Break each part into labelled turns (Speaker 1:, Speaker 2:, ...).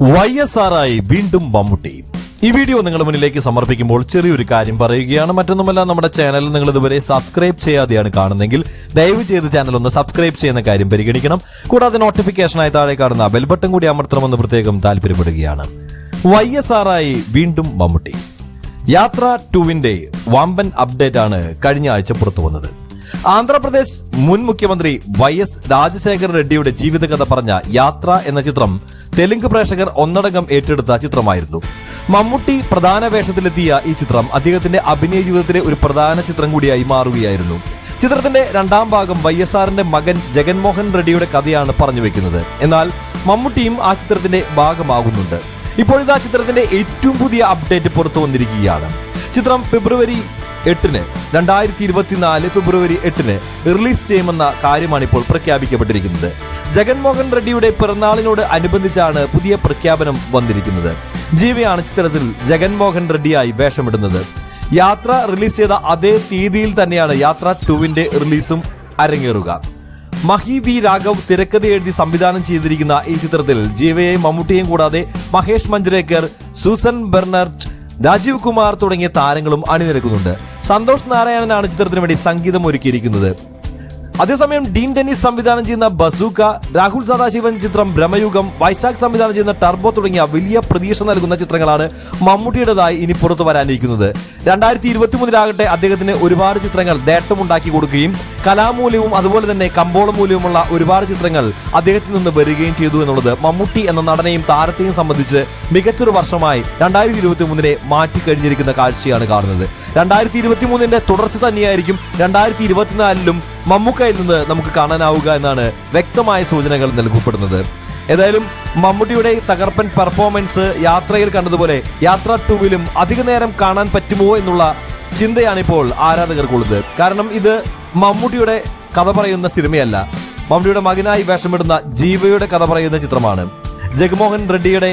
Speaker 1: Y S R ആയി വീണ്ടും മമ്മൂട്ടി. ഈ വീഡിയോ നിങ്ങളുടെ മുന്നിലേക്ക് സമർപ്പിക്കുമ്പോൾ ചെറിയൊരു കാര്യം പറയുകയാണ്. മറ്റൊന്നുമല്ല നമ്മുടെ ചാനൽ നിങ്ങൾ ഇതുവരെ സബ്സ്ക്രൈബ് ചെയ്യാതെയാണ് കാണുന്നതെങ്കിൽ ദയവ് ചെയ്ത് ചാനൽ ഒന്ന് സബ്സ്ക്രൈബ് ചെയ്യുന്ന കാര്യം പരിഗണിക്കണം. കൂടാതെ നോട്ടിഫിക്കേഷനായി താഴെ കാണുന്ന ബെൽ ബട്ടൺ കൂടി അമർത്തണമെന്ന് പ്രത്യേകം താല്പര്യപ്പെടുകയാണ്. വൈ എസ് ആർ ആയി വീണ്ടും മമ്മൂട്ടി. യാത്ര ടുവിന്റെ വമ്പൻ അപ്ഡേറ്റ് ആണ് കഴിഞ്ഞ ആഴ്ച പുറത്തു വന്നത്. ആന്ധ്രാപ്രദേശ് മുൻ മുഖ്യമന്ത്രി വൈ എസ് രാജശേഖര റെഡ്ഡിയുടെ ജീവിതകഥ പറഞ്ഞ യാത്ര എന്ന ചിത്രം തെലുങ്ക് പ്രേക്ഷകർ ഒന്നടങ്കം ഏറ്റെടുത്ത ചിത്രമായിരുന്നു. മമ്മൂട്ടി പ്രധാന വേഷത്തിലെത്തിയ ഈ ചിത്രം അദ്ദേഹത്തിന്റെ അഭിനയ ജീവിതത്തിലെ ഒരു പ്രധാന ചിത്രം കൂടിയായി മാറുകയായിരുന്നു. ചിത്രത്തിന്റെ രണ്ടാം ഭാഗം വൈ എസ് ആറിന്റെ മകൻ ജഗൻമോഹൻ റെഡ്ഡിയുടെ കഥയാണ് പറഞ്ഞു വെക്കുന്നത്. എന്നാൽ മമ്മൂട്ടിയും ആ ചിത്രത്തിന്റെ ഭാഗമാകുന്നുണ്ട്. ഇപ്പോഴിതാ ചിത്രത്തിന്റെ ഏറ്റവും പുതിയ അപ്ഡേറ്റ് പുറത്തു വന്നിരിക്കുകയാണ്. ചിത്രം ഫെബ്രുവരി എട്ടിന് രണ്ടായിരത്തി ഇരുപത്തിനാല് ഫെബ്രുവരി എട്ടിന് റിലീസ് ചെയ്യുമെന്ന കാര്യമാണ് ഇപ്പോൾ പ്രഖ്യാപിക്കപ്പെട്ടിരിക്കുന്നത്. ജഗൻമോഹൻ റെഡ്ഡിയുടെ പിറന്നാളിനോട് അനുബന്ധിച്ചാണ് പുതിയ പ്രഖ്യാപനം വന്നിരിക്കുന്നത്. ജീവയാണ് ചിത്രത്തിൽ ജഗൻമോഹൻ റെഡ്ഡിയായി വേഷമിടുന്നത്. യാത്ര റിലീസ് ചെയ്ത അതേ തീയതിയിൽ തന്നെയാണ് യാത്ര ടുവിന്റെ റിലീസും അരങ്ങേറുക. മഹി വി രാഘവ് തിരക്കഥ എഴുതി സംവിധാനം ചെയ്തിരിക്കുന്ന ഈ ചിത്രത്തിൽ ജീവയെ മമ്മൂട്ടിയെയും കൂടാതെ മഹേഷ് മഞ്ജരേക്കർ സൂസൻ ബെർണർട്ട് രാജീവ് കുമാർ തുടങ്ങിയ താരങ്ങളും അണിനിരക്കുന്നുണ്ട്. സന്തോഷ് നാരായണനാണ് ചിത്രത്തിന് വേണ്ടി സംഗീതം ഒരുക്കിയിരിക്കുന്നത്. അതേസമയം ഡീൻ ഡെന്നിസ് സംവിധാനം ചെയ്യുന്ന ബസൂക്ക രാഹുൽ സദാശിവൻ ചിത്രം ബ്രഹ്മയുഗം വൈശാഖ് സംവിധാനം ചെയ്യുന്ന ടർബോ തുടങ്ങിയ വലിയ പ്രതീക്ഷ നൽകുന്ന ചിത്രങ്ങളാണ് മമ്മൂട്ടിയുടേതായി ഇനി പുറത്തു വരാനിരിക്കുന്നത്. രണ്ടായിരത്തി ഇരുപത്തി മൂന്നിലാകട്ടെ അദ്ദേഹത്തിന് ഒരുപാട് ചിത്രങ്ങൾ നേട്ടമുണ്ടാക്കി കൊടുക്കുകയും കലാമൂല്യവും അതുപോലെ തന്നെ കമ്പോള മൂല്യവുമുള്ള ഒരുപാട് ചിത്രങ്ങൾ അദ്ദേഹത്തിൽ നിന്ന് വരികയും ചെയ്തു എന്നുള്ളത് മമ്മൂട്ടി എന്ന നടനെയും താരത്തെയും സംബന്ധിച്ച് മികച്ചൊരു വർഷമായി രണ്ടായിരത്തി ഇരുപത്തി മൂന്നിനെ മാറ്റിക്കഴിഞ്ഞിരിക്കുന്ന കാഴ്ചയാണ് കാണുന്നത്. രണ്ടായിരത്തി ഇരുപത്തി മൂന്നിന്റെ തുടർച്ച തന്നെയായിരിക്കും രണ്ടായിരത്തി ഇരുപത്തിനാലിലും മമ്മൂക്കയിൽ നിന്ന് നമുക്ക് കാണാനാവുക എന്നാണ് വ്യക്തമായ സൂചനകൾ നൽകപ്പെടുന്നത്. ഏതായാലും മമ്മൂട്ടിയുടെ തകർപ്പൻ പെർഫോമൻസ് യാത്രയിൽ കണ്ടതുപോലെ യാത്ര ടൂവിലും അധിക നേരം കാണാൻ പറ്റുമോ എന്നുള്ള ചിന്തയാണ് ഇപ്പോൾ ആരാധകർക്കുള്ളത്. കാരണം ഇത് മമ്മൂട്ടിയുടെ കഥ പറയുന്ന സിനിമയല്ല. മമ്മൂട്ടിയുടെ മകനായി വേഷമിടുന്ന ജീവയുടെ കഥ പറയുന്ന ചിത്രമാണ്. ജഗ്മോഹൻ റെഡ്ഡിയുടെ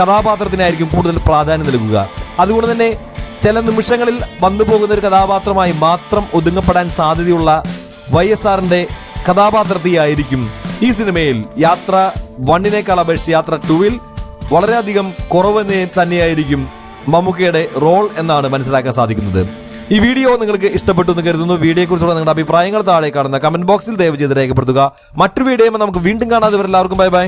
Speaker 1: കഥാപാത്രത്തിനായിരിക്കും കൂടുതൽ പ്രാധാന്യം നൽകുക. അതുകൊണ്ട് തന്നെ ചില നിമിഷങ്ങളിൽ വന്നു പോകുന്ന ഒരു കഥാപാത്രമായി മാത്രം ഒതുങ്ങപ്പെടാൻ സാധ്യതയുള്ള വൈ എസ് ആറിന്റെ കഥാപാത്രത്തെയായിരിക്കും ഈ സിനിമയിൽ യാത്ര വണ്ണിനേക്കാൾ അപേക്ഷിച്ച് യാത്ര ടൂവിൽ വളരെയധികം കുറവ് തന്നെയായിരിക്കും മമ്മൂക്കയുടെ റോൾ എന്നാണ് മനസ്സിലാക്കാൻ സാധിക്കുന്നത്. ഈ വീഡിയോ നിങ്ങൾക്ക് ഇഷ്ടപ്പെട്ടു എന്ന് കരുതുന്നു. വീഡിയോയെക്കുറിച്ചുള്ള നിങ്ങളുടെ അഭിപ്രായങ്ങൾ താഴെ കാണുന്ന കമന്റ് ബോക്സിൽ ദയവ് ചെയ്ത് രേഖപ്പെടുത്തുക. മറ്റൊരു വീഡിയോ നമുക്ക് വീണ്ടും കാണാതെ എല്ലാവർക്കും ബൈ ബൈ.